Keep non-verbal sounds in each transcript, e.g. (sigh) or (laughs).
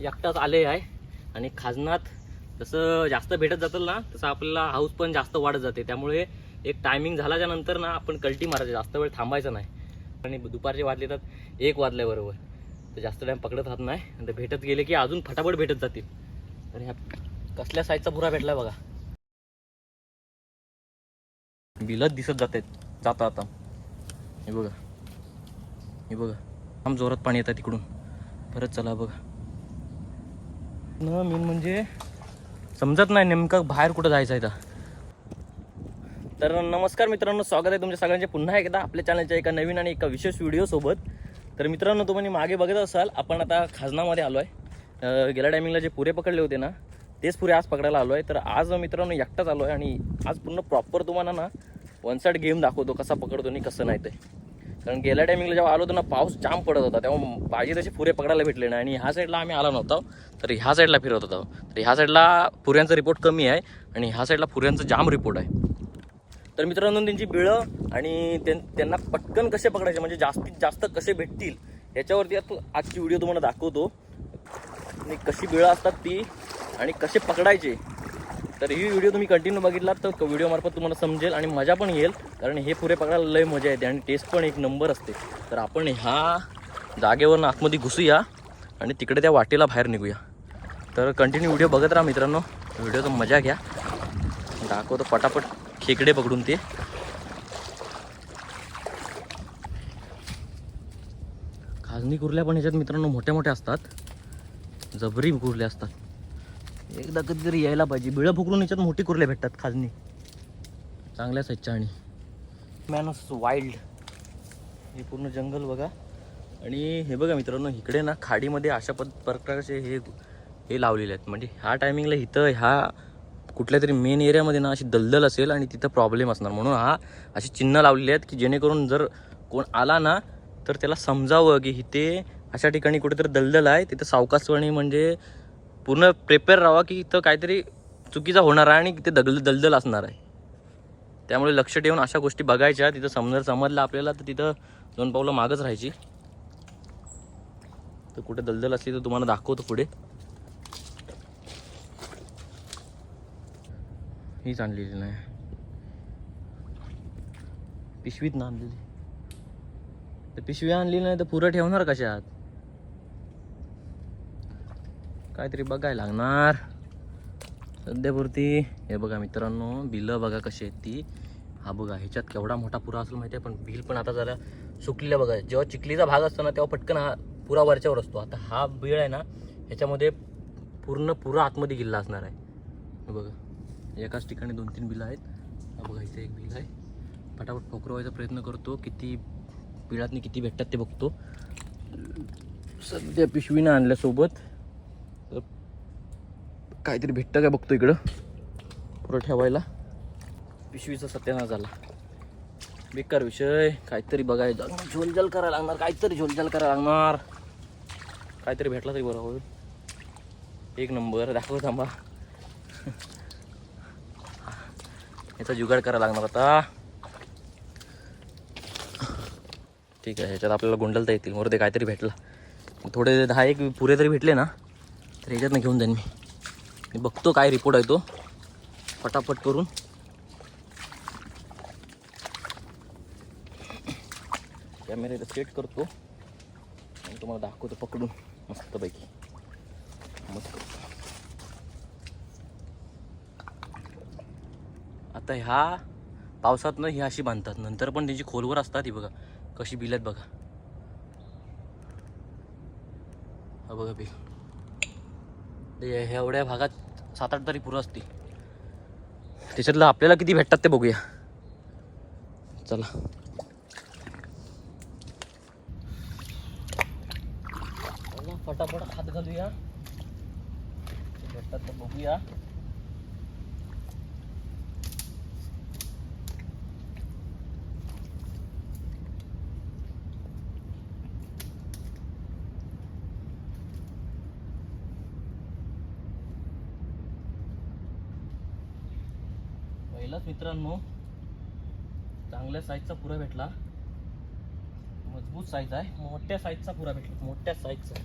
एकटाच आले आहे. आणि खाजनात जसं जास्त भेटत जातं ना तसं आपल्याला हाऊस पण जास्त वाढत जाते. त्यामुळे एक टायमिंग झाल्याच्यानंतर ना आपण कल्टी मारायचं. जास्त वेळ थांबायचं नाही. आणि दुपारचे वाजले तर एक वाजल्याबरोबर तर जास्त टाईम पकडत राहत नाही. आणि भेटत गेले की अजून फटाफट भेटत जातील. तर ह्या कसल्या साईजचा पुरा भेटला बघा. बिलच दिसत जाते जाता आता. हे बघा. हे बघा. आम जोरात पाणी येतं तिकडून. परत चला बघा. न मेन म्हणजे समजत नाही नेमकं बाहेर कुठं जायचं आहे तर तर नमस्कार मित्रांनो स्वागत आहे तुमच्या सगळ्यांचे. पुन्हा एकदा आपल्या चॅनलच्या एका नवीन आणि एका विशेष व्हिडिओसोबत. तर मित्रांनो तुम्ही मागे बघत असाल आपण आता खाजनामध्ये आलो आहे. गेल्या टायमिंगला जे पुरे पकडले होते ना तेच पुरे आज पकडायला आलो आहे. तर आज मित्रांनो एकटाच आलो आहे आणि आज पूर्ण प्रॉपर तुम्हाला ना वन साईड गेम दाखवतो कसा पकडतो आणि कसं नाही ते. कारण गेल्या टायमिंगला जेव्हा आलो होतो ना पाऊस जाम पडत होता. तेव्हा पाहिजे तसे पुरे पकडायला भेटले नाही. आणि ह्या साईडला आम्ही आलो नव्हतो. तर ह्या साईडला फिरत होतो. तर ह्या साईडला पुऱ्यांचा रिपोर्ट कमी आहे आणि ह्या साईडला पुऱ्यांचा जाम रिपोर्ट आहे. तर मित्रांनो त्यांची बिळं आणि त्यां- त्यांना पटकन कसे पकडायचे म्हणजे जास्तीत जास्त कसे भेटतील याच्यावरती आता आजची व्हिडिओ तुम्हाला दाखवतो. आणि कशी बिळं असतात ती आणि कसे पकडायचे तर ही व्हिडिओ तुम्ही कंटिन्यू बघितलात तर व्हिडिओमार्फत तुम्हाला समजेल आणि मजा पण येईल कारण हे पुरे पकडायला लय मजा येते आणि टेस्ट पण एक नंबर असते. तर आपण ह्या जागेवरून आतमध्ये घुसूया आणि तिकडे त्या वाटेला बाहेर निघूया. तर कंटिन्यू व्हिडिओ बघत राहा मित्रांनो. व्हिडिओचा मजा घ्या. दाखवतो पटापट खेकडे पकडून ते. खाजणी कुर्ल्या पण ह्याच्यात मित्रांनो मोठ्या मोठ्या असतात. जबरी कुर्ल्या असतात. एकदा कधीतरी यायला पाहिजे. बिळं फुकरून याच्यात मोठी कुर्ले भेटतात खाजणी. चांगल्या साईजच्या आणि. मॅनस वाईल्ड हे पूर्ण जंगल बघा. आणि हे बघा मित्रांनो इकडे ना खाडीमध्ये अशा पद प्रकारचे हे हे लावलेले आहेत. म्हणजे ह्या टायमिंगला इथं ह्या कुठल्या तरी मेन एरियामध्ये ना अशी दलदल असेल आणि तिथं प्रॉब्लेम असणार. म्हणून हा अशी चिन्ह लावलेली आहेत की जेणेकरून जर कोण आला ना तर त्याला समजावं की इथे अशा ठिकाणी कुठेतरी दलदल आहे. तिथं सावकासवाणी म्हणजे पूर्ण प्रिपेअर राहावा की इथं काहीतरी चुकीचा होणार आहे आणि तिथे दगल दलदल असणार आहे. त्यामुळे लक्ष ठेवून अशा गोष्टी बघायच्या. तिथं समजर समजलं आपल्याला तर तिथं दोन पावलं मागच राहायची. तर कुठे दलदल असली तर तुम्हाला दाखवतो पुढे. हीच आणलेली नाही. पिशवीत ना आणलेली. तर पिशवी आणली नाही तर पुरं ठेवणार कशात? काहीतरी बघायला लागणार. सध्यापुरती. हे बघा मित्रांनो बिलं बघा कशी आहेत ती. हा बघा ह्याच्यात केवढा मोठा पुरा असेल माहिती आहे पण बिल पण आता जरा सुकलेला बघा. जेव्हा चिखलीचा भाग असतो ना तेव्हा पटकन हा पुरा वरच्यावर असतो. आता हा बिळ आहे ना ह्याच्यामध्ये पूर्ण पुरा आतमध्ये गिल्ला असणार आहे. बघा एकाच ठिकाणी दोन तीन बिलं आहेत. हा बघा इथे एक बिल आहे. पटापट पोकरवायचा प्रयत्न करतो. किती बिळातनी किती भेटतात ते बघतो. सध्या पिशवीनं आणल्यासोबत. काहीतरी भेटतं काय बघतो इकडं. पुरं ठेवायला. पिशवीचा सत्यानाश झाला. बेकार विषय. काहीतरी बघायचं झोलजल करायला लागणार. काहीतरी झोलझाल करायला लागणार. काहीतरी भेटला तरी बरं होईल. एक नंबर. दाखव थांबा. याचा जुगाड करायला लागणार आता. ठीक आहे. ह्याच्यात आपल्याला गोंडलता येतील. मोर ते काहीतरी भेटला. थोडे दहा एक पुरे तरी भेटले ना? तर ह्याच्यातनं घेऊन जाईन मी. मी बघतो काय रिपोर्ट आहे तो. फटाफट करून. कॅमेरा सेट करतो. आणि तुम्हाला दाखवतो पकडून. मस्तपैकी. मस्त. आता ह्या पावसातनं ही अशी बांधतात. नंतर पण त्यांची खोलवर असतात ही बघा. कशी बिल आहेत बघा. हा बघा बिल. ते एवढ्या भागात सात आठ तरी पुरं असतील. त्याच्यातलं आपल्याला किती भेटतात ते बघूया. चला. फटाफट हात घालूया. भेटतात ते बघूया. मित्रांनो चांगल्या साईजचा पुरा भेटला. मजबूत साईज आहे. मोठ्या साईजचा पुरा भेटला. मोठ्या साईजचा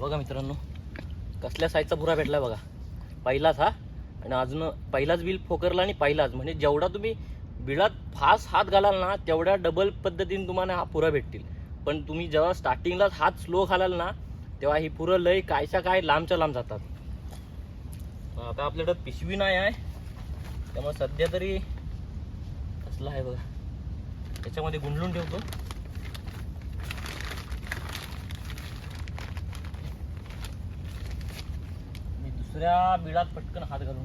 बघा मित्रांनो कसल्या साईजचा भुरा भेटला बघा. पहिलाच हा. आणि अजून पहिलाच बिल फोकरला आणि पहिलाच. म्हणजे जेवढा तुम्ही बिळात फास्ट हात घालाल ना तेवढ्या डबल पद्धतीने तुम्हाला हा पुरा भेटतील. पण तुम्ही जेव्हा स्टार्टिंगलाच हात स्लो घालाल ना तेव्हा ही पुरं लय कायच्या काय लांबच्या लांब जातात. आता आपल्याकडं पिशवी नाही आहे. त्यामुळे सध्या तरी कसला आहे बघा. त्याच्यामध्ये गुंडलून ठेवतो. मी दुसऱ्या बिळात पटकन हात घालून.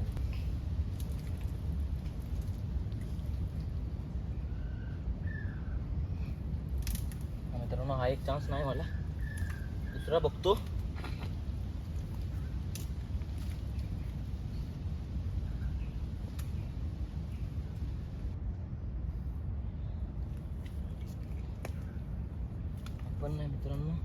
हा एक चान्स नाही मला. दुसरा बघतो. पण नाही मित्रांनो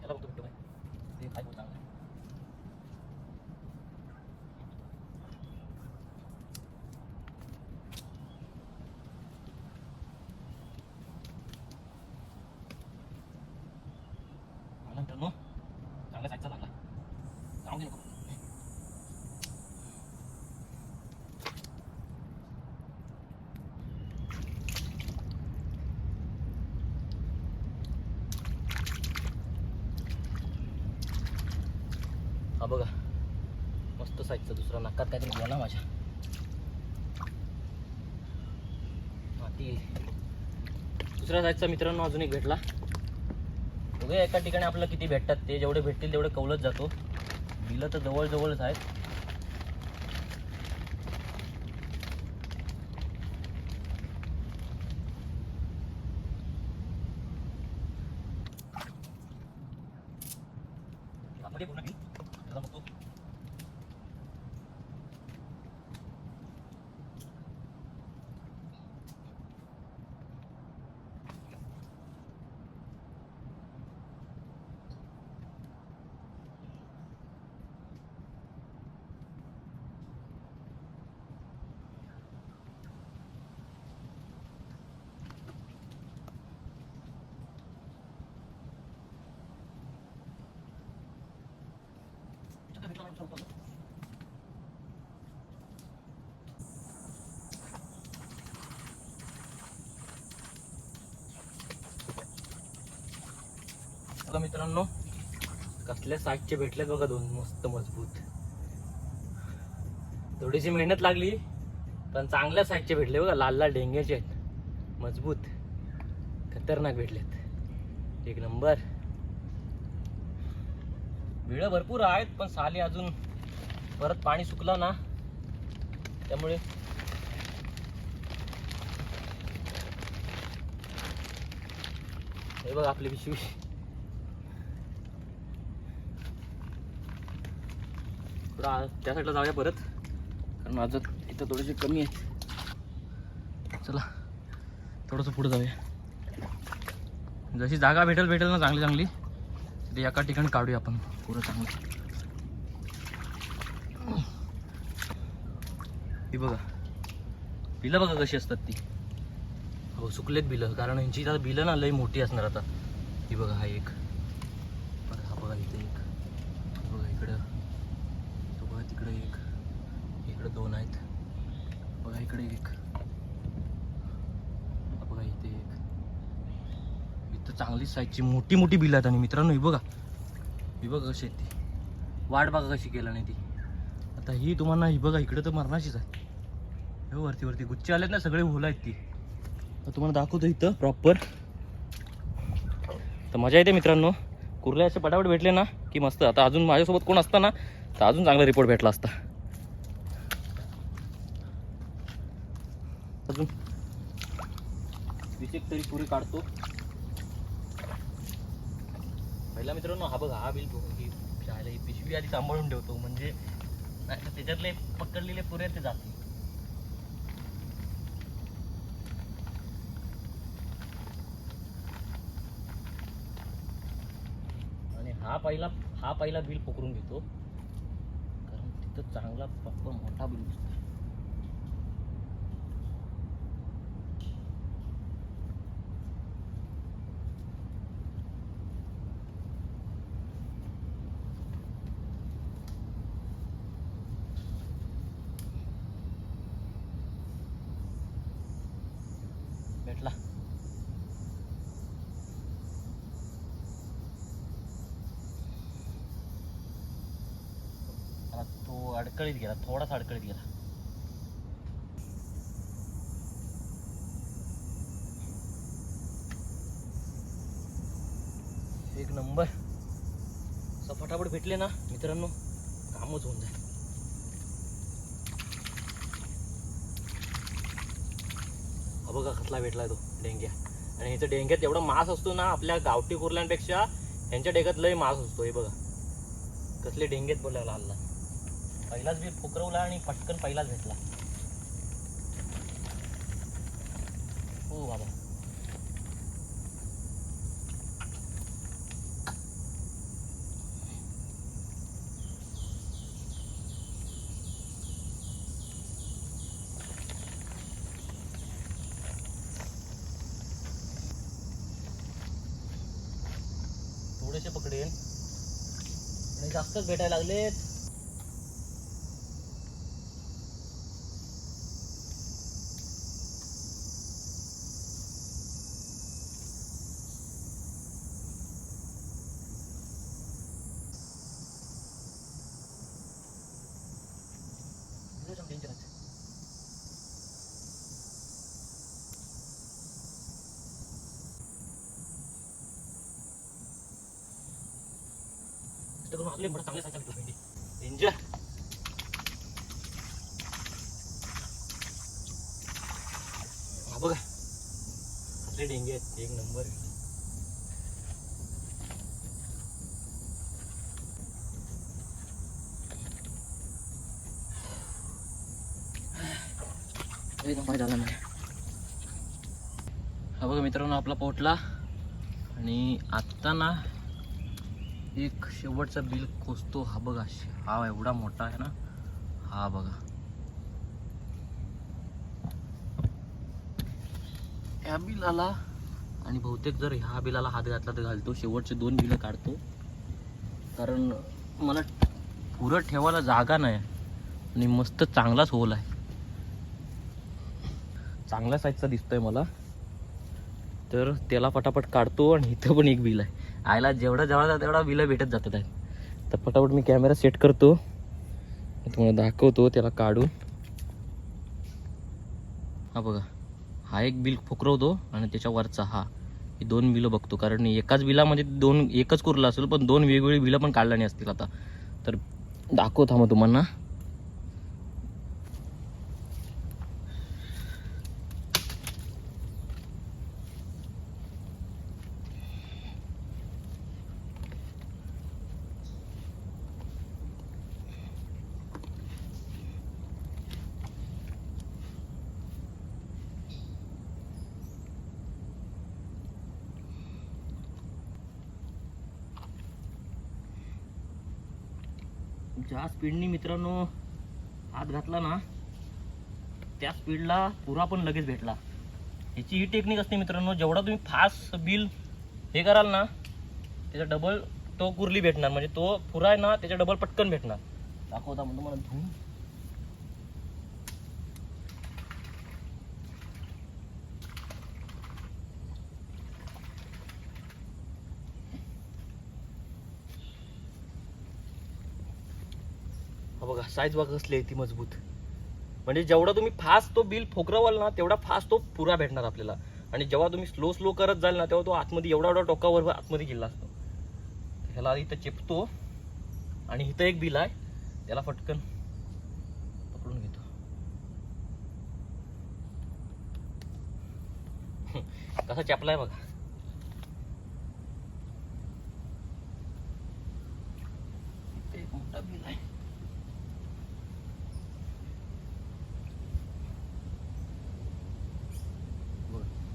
याला बघतो भेटतो काय ते काय बोलता मला मित्रांनो चांगल्या साईजचा लागला जाऊन दे नको हा बघा तर दुसरा नाकात काहीतरी गेला माझ्या. दुसरा जायचा दुसऱ्या साईजचा मित्रांनो अजून एक भेटला. बघूया एका ठिकाणी आपल्याला किती भेटतात. ते जेवढे भेटतील तेवढे कवलत जातो. बिलं तर जवळजवळच आहेत आतमध्ये पूर्ण बिल त्याचा बघतो बघा मित्रांनो कसल्या साईजचे भेटले बघा दोन मस्त मजबूत. थोडीशी मेहनत लागली पण चांगल्या साईजचे भेटले बघा लाल लाल डेंग्याचे आहेत. मजबूत खतरनाक भेटलेत. एक नंबर. वेळं भरपूर आहेत पण साले अजून परत पाणी सुकलं ना त्यामुळे हे बघ आपली पिशवी. थोडा आ- त्या साईडला जाऊया परत कारण माझं इथं थोडेसे कमी आहेत. चला थोडंसं पुढे जाऊया. जशी जागा भेटेल भेटेल ना चांगली चांगली. तरी एका ठिकाणी काढूया आपण. पुरं चांगलं ही बघा. बिलं बघा कशी असतात ती. हो सुकलेत बिलं कारण यांची आता बिलं ना लई मोठी असणार आता. ही बघा हा एक. परत हा बघा इथे एक. बघा इकडं. तो बघा तिकडे एक. इकडं दोन आहेत. बघा इकडे एक. हा बघा इथे एक. इथं चांगलीच साईजची मोठी मोठी बिलं आहेत. आणि मित्रांनो ही बघा. ही बघा कशी आहे ती. वाट बघा कशी केला नाही ती. आता ही तुम्हाला ही बघा इकडे तर मरणाचीच आहे. हे वरती वरती. गुच्छे आलेत ना सगळे होल आहेत ती. तर तुम्हाला दाखवतो इथं प्रॉपर तर मजा येते मित्रांनो. कुर्ले असे पटापट भेटले ना की मस्त. आता अजून माझ्यासोबत कोण असता ना तर अजून चांगला रिपोर्ट भेटला असता. अजून. वीस तरी पुरी काढतो. पहिला मित्रांनो हा बघा हा बिल ही शाळेला ही पिशवी आधी सांभाळून ठेवतो. म्हणजे नाही तर त्याच्यातले पकडलेले पुरे ते जाते आणि हा पहिला हा पहिला बिल पकडून घेतो. कारण तिथं चांगला प्रॉपर मोठा बिल दिसतो अडकळीत गेला थोडासा अडकळीत गेला. एक नंबर. असं फटाफट भेटले ना मित्रांनो कामच होऊन जाईल. हा बघा कसला भेटला तो डेंग्या. आणि ह्याच्या डेंग्यात एवढा मास असतो ना आपल्या गावठी कुर्ल्यांपेक्षा ह्यांच्या डेंग्यात लय मास असतो हे बघा. कसले डेंग्यात बोलायला आला पहिलाच बी फुकरवला आणि पटकन पहिलाच भेटला. हो बाबा. थोडेसे पकडेन. आणि जास्तच भेटायला लागलेत. Sabi ko, hindi. Ninja! हा बघा. आपले डेंगे आहेत. एक नंबर. झाला नाही हा बघा मित्रांनो आपला पोटला. आणि आत्ता ना एक शेवटचा बिल खोचतो. हा बघा हा एवढा मोठा आहे ना. हा बघा. ह्या बिलाला आणि बहुतेक जर ह्या बिलाला हात घातला तर घालतो. शेवटचे दोन बिलं काढतो. कारण मला पुरं ठेवायला जागा नाही आणि मस्त चांगलाच होल आहे. चांगल्या साईजचा दिसतोय मला. तर त्याला पटापट काढतो आणि इथं पण एक बिल आहे. आयला जेवढा जेवढा तेवढा विलं भेटत जातात आहे तर पटापट मी कॅमेरा सेट करतो. तुम्हाला दाखवतो त्याला काढून. हा बघा हा एक बिल फुकरवतो आणि त्याच्या वरचा हा. ही दोन बिलं बघतो कारण एकाच बिलामध्ये दोन एकच कुरला असेल पण दोन वेगवेगळी बिलं पण काढल्याने असतील आता. तर दाखवतो मग तुम्हाला. ज्या स्पीडनी मित्रांनो हात घातला ना त्या स्पीडला पुरा पण लगेच भेटला. ह्याची ही टेक्निक असते मित्रांनो जेवढा तुम्ही फास्ट बिल हे कराल ना त्याचा डबल तो कुर्ली भेटणार. म्हणजे तो पुरा आहे ना त्याच्या डबल पटकन भेटणार. दाखवता म्हणून मला धुवून साईज बघा कसली आहे ती मजबूत. म्हणजे जेवढा तुम्ही फास्ट तो बिल फोकरावाल ना तेवढा फास्ट तो पुरा भेटणार आपल्याला. आणि जेव्हा तुम्ही स्लो स्लो करत जाल ना तेव्हा तो आतमध्ये एवढा एवढा टोकावर आतमध्ये गेला असतो. ह्याला इथं चेपतो. आणि इथं एक बिल आहे. त्याला फटकन पकडून घेतो. (laughs) कसा चेपलाय बघा इथे एक मोठा बिल आहे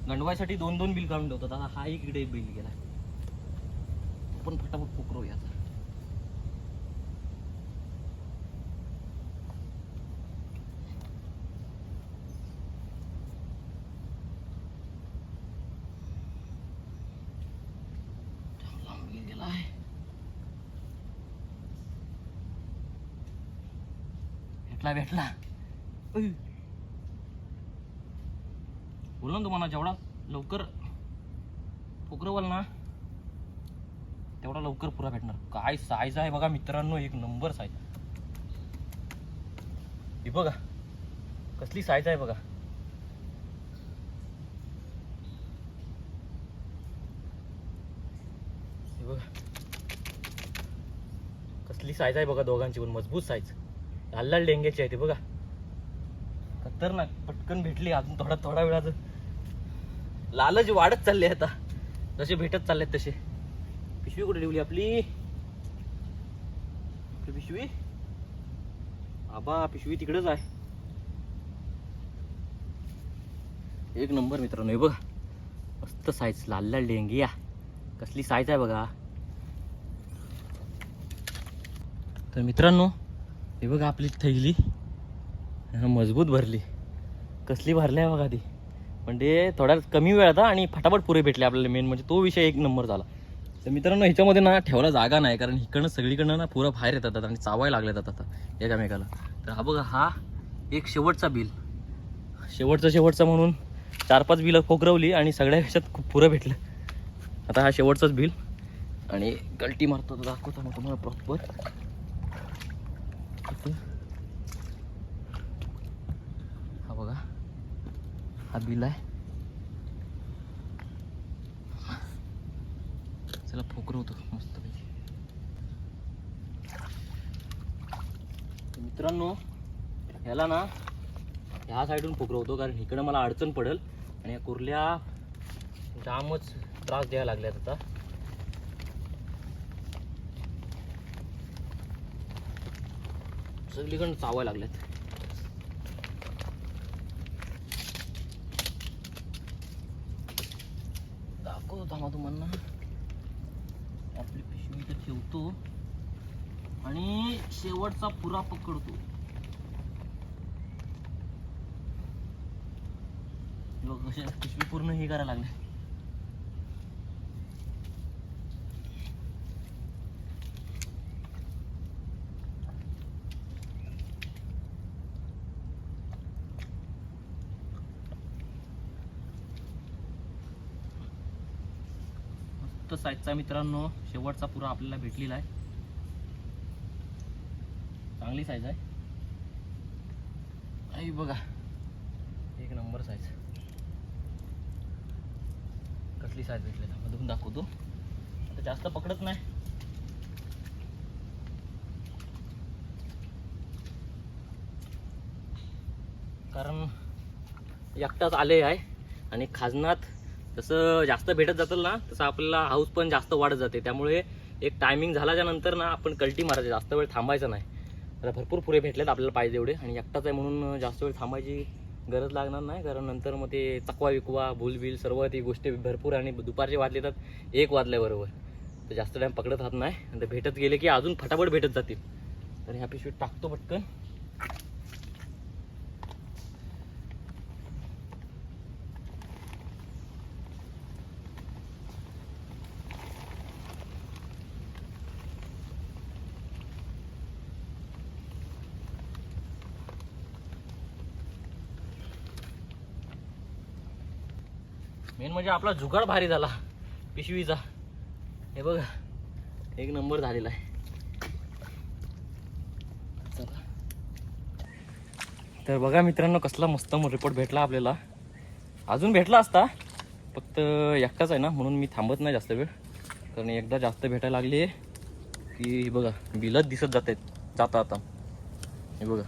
गंडवायसाठी दोन दोन बिल काढून ठेवतात. आता हा एक इकडे बिल गेला. पण फटाफट पोकरूया लांब बिल गेला आहे भेटला भेटला उई. बोललो ना तुम्हाला जेवढा लवकर फुकरवाल ना तेवढा लवकर पुरा भेटणार. काय साईज आहे बघा मित्रांनो एक नंबर साईज ही बघा कसली साईज आहे बघा. हे बघा कसली साईज आहे बघा दोघांची पण मजबूत साईज लाल लाल डेंग्याची आहे ते बघा. खतरनाक पटकन भेटली अजून थोडा थोडा वेळाचं. लालच वाढत चालले आता. जसे भेटत चाललेत तसे. पिशवी कुठे ठेवली आपली? पिशवी? आबा पिशवी तिकडेच आहे. एक नंबर मित्रांनो हे बघा. मस्त साईज लाल लाल डेंगिया कसली साईज आहे बघा. तर मित्रांनो हे बघा आपली थैली. मजबूत भरली. कसली भरली आहे बघा ती. म्हणजे थोड्या कमी वेळात आणि फटाफट पुरे भेटले आपल्याला मेन म्हणजे तो विषय एक नंबर झाला. तर मित्रांनो ह्याच्यामध्ये ना ठेवायला जागा नाही कारण इकडनं सगळीकडनं ना पुरं बाहेर येतात आणि चावायला लागले जातात आता एकामेकाला. तर हा बघा हा एक शेवटचा बिल. शेवटचा शेवटचा म्हणून चार पाच बिलं खोकरवली आणि सगळ्या ह्याच्यात खूप पुरं भेटलं. आता हा शेवटचाच बिल. आणि गलटी मारतो दाखवतो मग तुम्हाला प्रॉपर हा बघा हा बिल आहे. चला फोकरवतो मस्त मित्रांनो ह्याला ना ह्या साईडून फोकरवतो कारण इकडं मला अडचण पडेल आणि या कुर्ल्या जामच त्रास द्यायला लागल्यात आता. सगळीकडून चावायला लागल्यात. दाखवतो थांबा तुम्हाला आपली पिशवी इथं ठेवतो. आणि शेवटचा पुरा पकडतो. लोक कशा पिशवी पूर्ण हे करायला लागले साईजचा मित्रांनो शेवटचा पुरा आपल्याला भेटलेला आहे. चांगली साईज आहे. आई बघा एक नंबर साईज कसली साईज भेटली मधून दाखवतो. आता जास्त पकडत नाही. कारण एकटाच आले आहे आणि खाजनात जसं जास्त भेटत जातं ना तसं आपल्याला हाऊस पण जास्त वाढत जाते. त्यामुळे एक टायमिंग झाल्याच्यानंतर ना आपण कल्टी मारायचं जास्त वेळ थांबायचं नाही. आता भरपूर पुरे भेटलेत आपल्याला पाहिजे एवढे आणि एकटाच आहे म्हणून जास्त वेळ थांबायची गरज लागणार नाही. कारण नंतर मग ते चकवा विकवा भूलबिल सर्व ती गोष्टी भरपूर आणि दुपारचे वाजले तर एक वाजल्याबरोबर तर जास्त टाईम पकडत राहत नाही. आणि भेटत गेले की अजून फटाफट भेटत जातील. तर ह्या पिशवीत टाकतो पटकन. मेन म्हणजे आपला जुगाड भारी झाला. पिशवीचा. हे बघा. एक नंबर झालेला आहे. तर बघा मित्रांनो कसला मस्त रिपोर्ट भेटला आपल्याला. अजून भेटला असता फक्त एकटाच आहे ना म्हणून मी थांबत नाही जास्त वेळ. कारण एकदा जास्त भेटायला लागली की बघा बिलच दिसत जात आहेत जाता आता. हे बघा.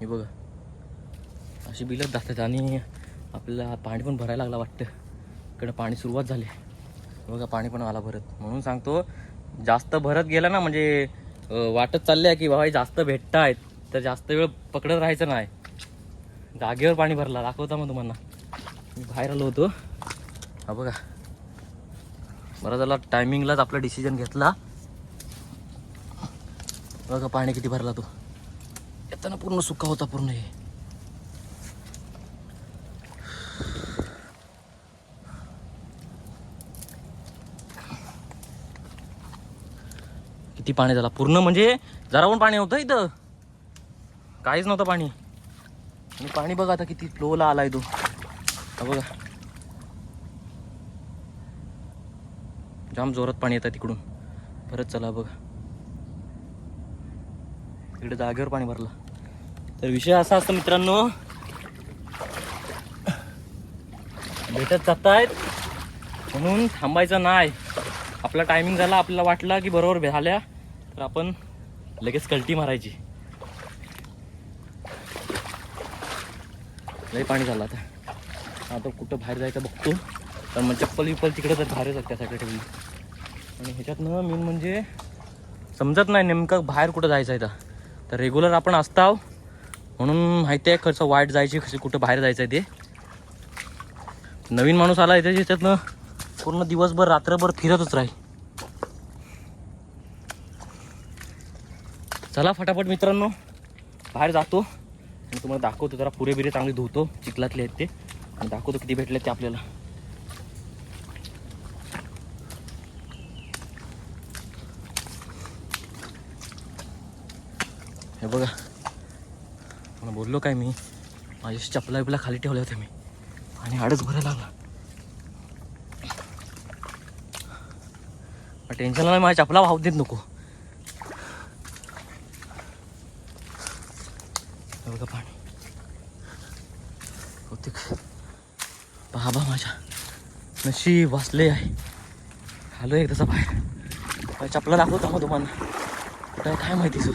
हे बघा. अशी बिलच जातात आणि आपल्याला पाणी पण भरायला लागला वाटतं. इकडं पाणी सुरुवात झाली. बघा पाणी पण आला भरत. म्हणून सांगतो जास्त भरत गेला ना म्हणजे वाटत चालले की बाबा हे जास्त भेटत आहेत तर जास्त वेळ पकडत राहायचं नाही. जागेवर पाणी भरला दाखवता मग तुम्हाला. मी बाहेर आलो होतो. हा बघा. बरं झाला टायमिंगलाच आपला डिसिजन घेतला. बघा पाणी किती भरला तो. येताना पूर्ण सुका होता पूर्ण हे. किती पाणी झाला? पूर्ण म्हणजे जरा पण पाणी होतं इथं. काहीच नव्हतं पाणी. आणि पाणी बघा आता किती फ्लोला आलाय तो. बघा. जाम जोरात पाणी येतं तिकडून. परत चला बघा. इकडे जागेवर पाणी भरलं. तर विषय असा असतो मित्रांनो भेटत जात आहेत म्हणून थांबायचं नाही. आपला टायमिंग झाला आपल्याला वाटला की बरोबर झाल्या. तर आपण लगेच कल्टी मारायची. लई पाणी झालं आता. आता कुठं बाहेर जायचं बघतो. तर मग चप्पल विप्पल तिकडे तर बाहेर जात त्यासाठी ठेवली आणि ह्याच्यातनं मेन म्हणजे समजत नाही नेमकं बाहेर कुठं जायचं आहे तर. तर रेग्युलर आपण असताव. म्हणून माहिती आहे कसं वाईट जायची कशी कुठं बाहेर जायचं आहे ते. नवीन माणूस आला आहे त्याच्यातनं पूर्ण दिवसभर रात्रभर फिरतच राहील. चला फटाफट मित्रांनो. बाहेर जातो. आणि तुम्हाला दाखवतो जरा पुरे बिरे चांगले धुतो. चिखलातले आहेत ते. आणि दाखवतो किती भेटले ते आपल्याला. हे बघा. मला बोललो काय मी? माझ्याशी चपला बिपला खाली ठेवल्या होत्या मी. आणि आडच भरायला लागला. टेन्शन नाही माझ्या चपला वाहू देत नको हे बघा पाणी होते आबा माझ्या. नशी वाचले आहे. आलो एक तसा बाहेर चपला दाखवतो मग तुम्हाला. तर काय माहिती सु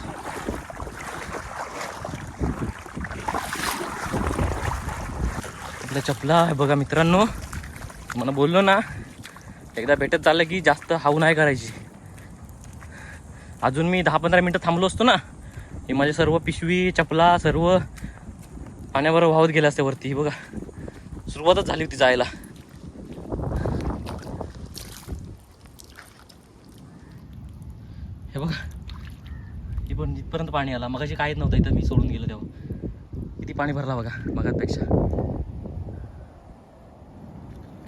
आपल्या चपला आहे बघा मित्रांनो. मला बोललो ना एकदा भेटत चाललं की जास्त हाऊ नाही करायची. अजून मी दहा पंधरा मिनटं थांबलो असतो ना हे माझे सर्व पिशवी चपला सर्व पाण्याबरोबर वाहत गेले असते वरती बघा. सुरुवातच झाली होती जायला. हे बघा. ही पण इथपर्यंत पाणी आला. मगाशी काहीच नव्हतं इथं मी सोडून गेलो तेव्हा. किती पाणी भरला बघा मगापेक्षा.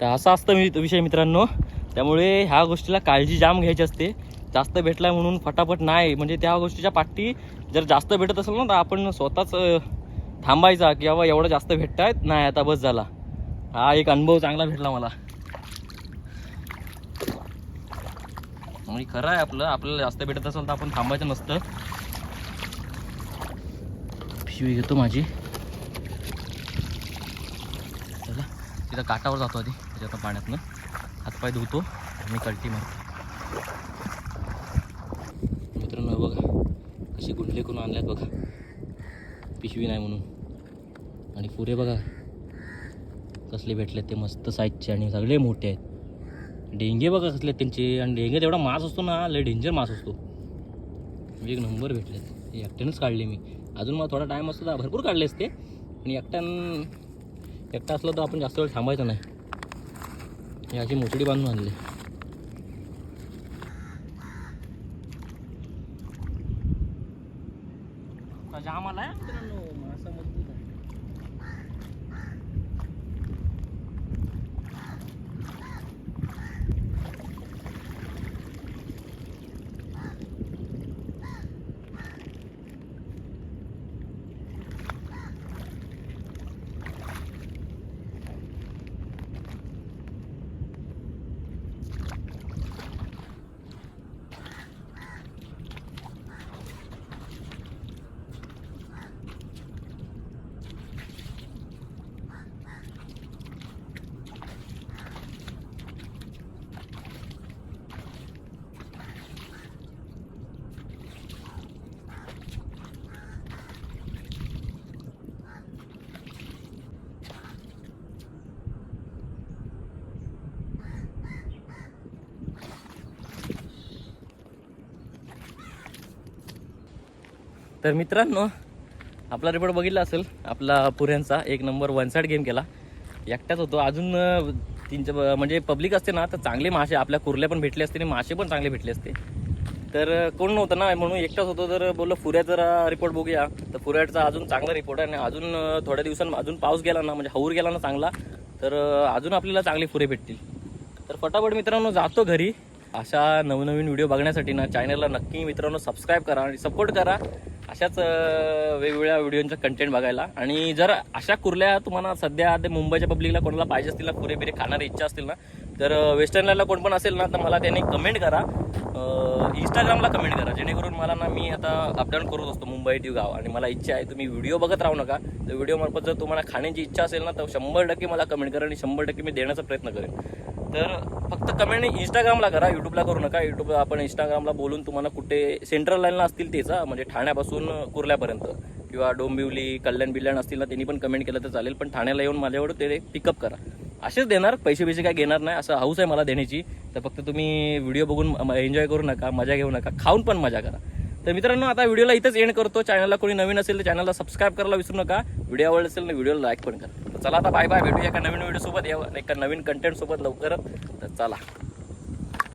तर असा असतं मी विषय मित्रांनो. त्यामुळे ह्या गोष्टीला काळजी जाम घ्यायची असते. जास्त भेटलाय म्हणून फटाफट नाही. म्हणजे त्या गोष्टीच्या पाठी जर जास्त भेटत असेल ना तर आपण स्वतःच थांबायचा की बाबा एवढं जास्त भेटतायत? नाही आता बस झाला. हा एक अनुभव चांगला भेटला मला. म्हणजे खरं आहे आपलं आपल्याला जास्त भेटत असेल तर आपण थांबायचं नसतं. पिशवी घेतो माझी. चला तिथं काटावर जातो आधी म्हणजे त्याच्या पाण्यातनं. हातपाय धुतो आणि कल्टी मारतो. मित्रांनो बघा कशी गुंडले करून आणल्यात बघा. पिशवी नाही म्हणून. आणि पुरे बघा कसले भेटले ते मस्त साईजचे आणि सगळे मोठे आहेत. डेंगे बघा कसले त्यांचे. आणि डेंगे तेवढा मास असतो ना लय डेंजर मास असतो. म्हणजे एक नंबर भेटले एकट्यानंच काढले मी. अजून मला थोडा टाईम असतो तर भरपूर काढले असते पण एकट्यान एकटा असलं तर आपण जास्त वेळ थांबायचं नाही. हे अशी मोचडी बांधून आणली. जाम तर मित्रांनो आपला रिपोर्ट बघितला असेल आपला पुऱ्यांचा एक नंबर वन साईड गेम केला. एकटाच होतो. अजून अं, म्हणजे पब्लिक असते ना तर चांगले मासे आपल्या कुर्ल्या पण भेटले असते आणि मासे पण चांगले भेटले असते. तर कोण नव्हतं ना म्हणून एकटाच होतो. तर बोललो फुऱ्याचा रिपोर्ट बघूया. तर फुऱ्याचा अजून चांगला रिपोर्ट आहे आणि अजून थोड्या दिवसांनी अजून पाऊस गेला ना म्हणजे हौर गेला ना चांगला तर अजून आपल्याला चांगले फुरे भेटतील. तर फटाफट मित्रांनो जातो घरी. अशा नवनवीन व्हिडिओ बघण्यासाठी ना चॅनलला नक्की मित्रांनो सबस्क्राईब करा आणि सपोर्ट करा. अशाच वेगवेगळ्या व्हिडिओंचा कंटेंट बघायला. आणि जर अशा कुर्ल्या तुम्हाला सध्या ते मुंबईच्या पब्लिकला कोणाला पाहिजे असतील ना कुरे बिरे खाणारी इच्छा असतील ना तर वेस्टर्नला कोण पण असेल ना तर मला त्याने कमेंट करा. इंस्टाग्रामला कमेंट करा. जेणेकरून मला ना मी आता अपडाऊन करत असतो मुंबई टू गाव. आणि मला इच्छा आहे तुम्ही व्हिडिओ बघत राहू नका. तर व्हिडिओमार्फत जर तुम्हाला खाण्याची इच्छा असेल ना तर शंभर टक्के मला कमेंट करा आणि शंभर टक्के मी देण्याचा प्रयत्न करेन. तर फक्त कमेंट इंस्टाग्रामला करा यूट्यूबला करू नका. यूट्यूबला आपण इंस्टाग्रामला बोलून तुम्हाला कुठे सेंट्रल लाईनला असतील त्याचा म्हणजे ठाण्यापासून कुर्ल्यापर्यंत. किंवा डोंबिवली कल्याण बिल्याण असतील ना त्यांनी पण कमेंट केलं तर चालेल. पण ठाण्याला येऊन माझ्यावर ते पिकअप करा. असेच देणार पैसे पैसे काय घेणार नाही असं हाऊस आहे मला देण्याची. तर फक्त तुम्ही व्हिडिओ बघून एन्जॉय करू नका मजा घेऊ नका. खाऊन पण मजा करा. तर मित्रांनो आता व्हिडिओला इथंच एंड करतो. चॅनलला कोणी नवीन असेल तर चॅनलला सबस्क्राईब करायला विसरू नका. व्हिडिओ आवडला असेल तर व्हिडिओला लाईक पण करा. चला आता बाय बाय भेटूया एका नवीन व्हिडिओसोबत या एका नवीन कंटेंट सोबत लवकरच. तर चला.